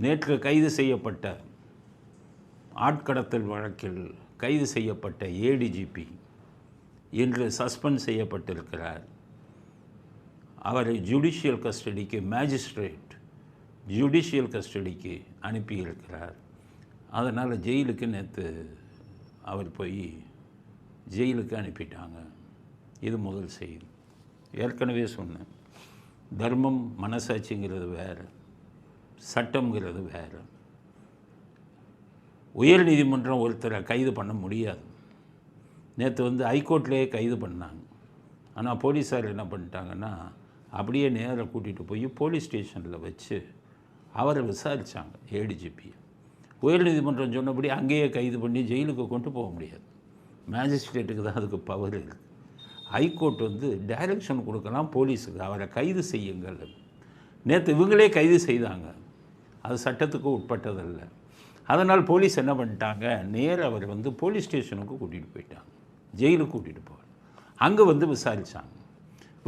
நேற்று கைது செய்யப்பட்ட ஆட்கடத்தல் வழக்கில் கைது செய்யப்பட்ட ஏடிஜிபி இன்று சஸ்பெண்ட் செய்யப்பட்டிருக்கிறார். அவரை ஜுடிஷியல் கஸ்டடிக்கு மேஜிஸ்ட்ரேட் ஜுடிஷியல் கஸ்டடிக்கு அனுப்பியிருக்கிறார். அதனால் ஜெயிலுக்கு நேற்று அவர் போய் ஜெயிலுக்கு அனுப்பிட்டாங்க. இது முதல் செய்தி ஏற்கனவே சொன்னேன். தர்மம் மனசாட்சிங்கிறது வேறு. சட்டம்ங்கிறது வேறு. உயர் நீதிமன்றம் ஒருத்தரை கைது பண்ண முடியாது. நேற்று வந்து ஹைகோர்ட்லேயே கைது பண்ணாங்க. ஆனால் போலீஸார் என்ன பண்ணிட்டாங்கன்னா அப்படியே நேராக கூட்டிகிட்டு போய் போலீஸ் ஸ்டேஷனில் வச்சு அவரை விசாரித்தாங்க ஏடிஜிபி உயர்நீதிமன்றம் சொன்னபடி அங்கேயே கைது பண்ணி ஜெயிலுக்கு கொண்டு போக முடியாது. மேஜிஸ்ட்ரேட்டுக்கு தான் அதுக்கு பவர் இருக்குது ஹைகோர்ட் வந்து டைரக்ஷன் கொடுக்கலாம் போலீஸுக்கு. அவரை கைது செய்யுங்கள். நேற்று இவங்களே கைது செய்தாங்க. அது சட்டத்துக்கு உட்பட்டதல்ல. அதனால் போலீஸ் என்ன பண்ணிட்டாங்க? நேர் அவர் வந்து போலீஸ் ஸ்டேஷனுக்கு கூட்டிகிட்டு போயிட்டாங்க. ஜெயிலுக்கு கூட்டிகிட்டு போவார். அங்கே வந்து விசாரித்தாங்க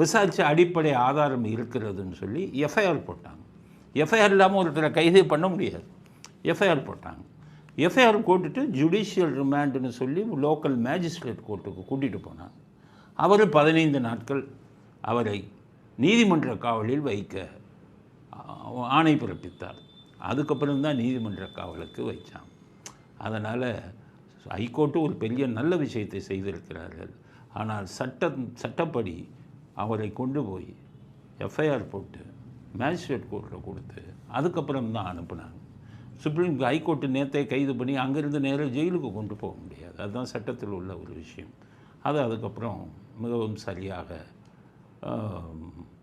விசாரித்து அடிப்படை ஆதாரம் இருக்கிறதுன்னு சொல்லி எஃப்ஐஆர் போட்டாங்க. எஃப்ஐஆர் இல்லாமல் ஒருத்தரை கைது பண்ண முடியாது. எஃப்ஐஆர் போட்டாங்க. எஃப்ஐஆர் போட்டுட்டு ஜுடிஷியல் ரிமாண்டுன்னு சொல்லி லோக்கல் மேஜிஸ்ட்ரேட் கோர்ட்டுக்கு கூட்டிகிட்டு போனாங்க. அவர் பதினைந்து நாட்கள் அவரை நீதிமன்ற காவலில் வைக்க ஆணை பிறப்பித்தார். அதுக்கப்புறம் தான் நீதிமன்ற காவலுக்கு வைச்சான். அதனால் ஹைகோர்ட்டு ஒரு பெரிய நல்ல விஷயத்தை செய்திருக்கிறார்கள் ஆனால் சட்ட சட்டப்படி அவரை கொண்டு போய் எஃப்ஐஆர் போட்டு மேஜிஸ்ட்ரேட் கோர்ட்டில் கொடுத்து அதுக்கப்புறம் தான் அனுப்புனாங்க. சுப்ரீம் ஹைகோர்ட்டு நேற்றே கைது பண்ணி அங்கேருந்து நேராக ஜெயிலுக்கு கொண்டு போக முடியாது. அதுதான் சட்டத்தில் உள்ள ஒரு விஷயம். அது அதுக்கப்புறம் மிகவும் சரியாக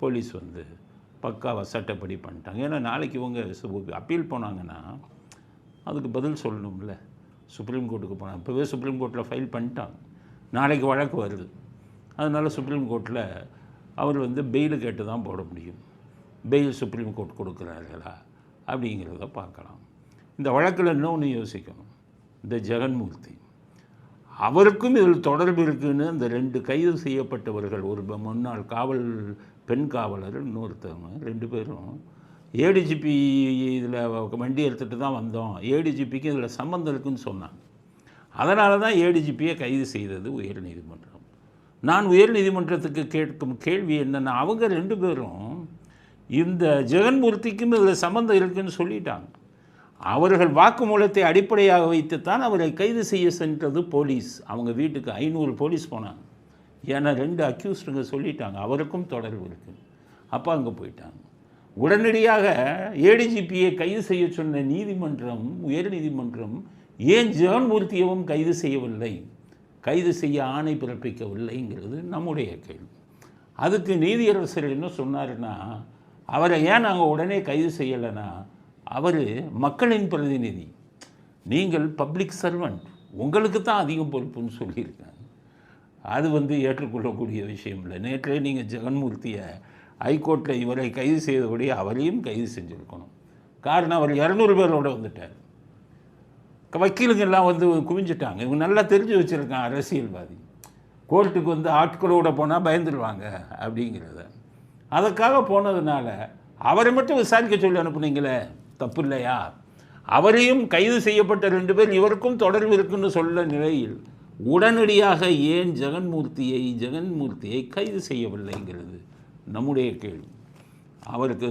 போலீஸ் வந்து பக்காவாக சட்டப்படி பண்ணிட்டாங்க. ஏன்னா நாளைக்கு இவங்க சு- அப்பீல் போனாங்கன்னா அதுக்கு பதில் சொல்லணும்ல. சுப்ரீம் கோர்ட்டுக்கு போனாங்க இப்போவே சுப்ரீம் கோர்ட்டில் ஃபைல் பண்ணிட்டாங்க. நாளைக்கு வழக்கு வருது. அதனால் சுப்ரீம் கோர்ட்டில் அவர் வந்து பெயில் கேட்டு தான் போட முடியும். பெயில் சுப்ரீம் கோர்ட் கொடுக்குறார்களா அப்படிங்கிறத பார்க்கலாம். இந்த வழக்கில் இன்னொன்று யோசிக்கணும். இந்த ஜெகன்மூர்த்தி. அவருக்கும் இதில் தொடர்பு இருக்குன்னு இந்த ரெண்டு கைது செய்யப்பட்டவர்கள் ஒரு முன்னாள் காவல் பெண் காவலர் இன்னொருத்தவங்க ரெண்டு பேரும் ஏடிஜிபி இதில் வண்டி எடுத்துகிட்டு தான் வந்தோம். ஏடிஜிபிக்கு இதில் சம்மந்தம் இருக்குன்னு சொன்னாங்க. அதனால தான் ஏடிஜிபியை கைது செய்தது உயர்நீதிமன்றம். நான் உயர்நீதிமன்றத்துக்கு கேட்கும் கேள்வி என்னென்னா அவங்க ரெண்டு பேரும் இந்த ஜெகன்மூர்த்திக்கும் இதில் சம்மந்தம் இருக்குன்னு சொல்லிட்டாங்க. அவர்கள் வாக்குமூலத்தை அடிப்படையாக வைத்துத்தான் அவரை கைது செய்ய சென்றது போலீஸ். அவங்க வீட்டுக்கு ஐநூறு போலீஸ் போனாங்க. ஏன்னா ரெண்டு அக்யூஸ்டுங்க சொல்லிட்டாங்க. அவருக்கும் தொடர்பு இருக்குது அப்போ அங்கே போயிட்டாங்க. உடனடியாக ஏடிஜிபியை கைது செய்ய சொன்ன நீதிமன்றம் உயர்நீதிமன்றம் ஏன் ஜெகன்மூர்த்தியவும் கைது செய்யவில்லை? கைது செய்ய ஆணை பிறப்பிக்கவில்லைங்கிறது நம்முடைய கேள்வி. அதுக்கு நீதியரசர் என்ன சொன்னாருன்னா அவரை ஏன் நாங்கள் உடனே கைது செய்யலைன்னா அவர் மக்களின் பிரதிநிதி. நீங்கள் பப்ளிக் சர்வெண்ட் உங்களுக்கு தான் அதிகம் பொறுப்புன்னு சொல்லியிருக்காங்க. அது வந்து ஏற்றுக்கொள்ளக்கூடிய விஷயம் இல்லை. நேற்றே நீங்கள் ஜெகன்மூர்த்தியை ஹைகோர்ட்டில் இவரை கைது செய்தபடி அவரையும் கைது செஞ்சுருக்கணும். காரணம் அவர் இரநூறு பேரோட வந்துட்டார். வக்கீலுங்க எல்லாம் வந்து குவிஞ்சிட்டாங்க. இவங்க நல்லா தெரிஞ்சு வச்சுருக்கான் அரசியல்வாதி. கோர்ட்டுக்கு வந்து ஆட்களோட போனால் பயந்துருவாங்க அப்படிங்கிறத. அதற்காக போனதுனால அவரை மட்டும் விசாரிக்க சொல்லி அனுப்புனீங்களே. தப்பு இல்லையா அவரையும் கைது செய்யப்பட்ட ரெண்டு பேர் இவருக்கும் தொடர்பு இருக்குன்னு சொல்ல நிலையில் உடனடியாக ஏன் ஜெகன்மூர்த்தியை ஜெகன்மூர்த்தியை கைது செய்யவில்லைங்கிறது நம்முடைய கேள்வி. அவருக்கு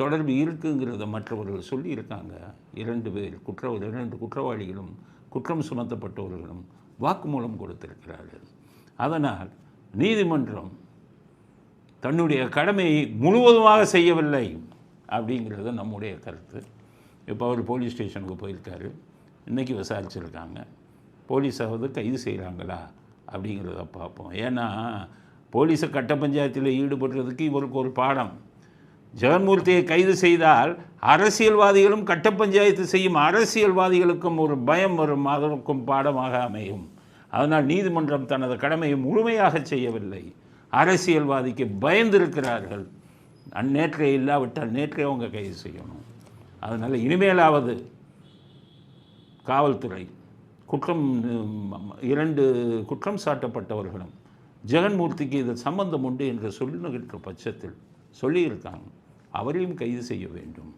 தொடர்பு இருக்குங்கிறத மற்றவர்கள் சொல்லியிருக்காங்க. இரண்டு பேர் குற்ற இரண்டு குற்றவாளிகளும் குற்றம் சுமத்தப்பட்டவர்களும் வாக்குமூலம் கொடுத்திருக்கிறார்கள். அதனால் நீதிமன்றம் தன்னுடைய கடமையை முழுவதுமாக செய்யவில்லை. அப்படிங்கிறது நம்முடைய கருத்து. இப்போ அவர் போலீஸ் ஸ்டேஷனுக்கு போயிருக்காரு. இன்றைக்கி விசாரிச்சிருக்காங்க. போலீஸாவது கைது செய்கிறாங்களா அப்படிங்கிறத பார்ப்போம். ஏன்னா போலீஸை கட்ட பஞ்சாயத்தில் ஈடுபடுறதுக்கு இவருக்கு ஒரு பாடம். ஜெகன்மூர்த்தியை கைது செய்தால் அரசியல்வாதிகளும் கட்ட பஞ்சாயத்து செய்யும் அரசியல்வாதிகளுக்கும் ஒரு பயம் வரும் அதற்கும் பாடமாக அமையும். அதனால் நீதிமன்றம் தனது கடமையை முழுமையாக செய்யவில்லை. அரசியல்வாதிக்கு பயந்திருக்கிறார்கள் அந்நேற்றை இல்லாவிட்டால் நேற்றே அவங்க கைது செய்யணும். அதனால் இனிமேலாவது காவல்துறை குற்றம் இரண்டு குற்றம் சாட்டப்பட்டவர்களும் ஜெகன்மூர்த்திக்கு இது சம்பந்தம் உண்டு என்று சொல்லுகின்ற பட்சத்தில் சொல்லியிருக்காங்க. அவரையும் கைது செய்ய வேண்டும்.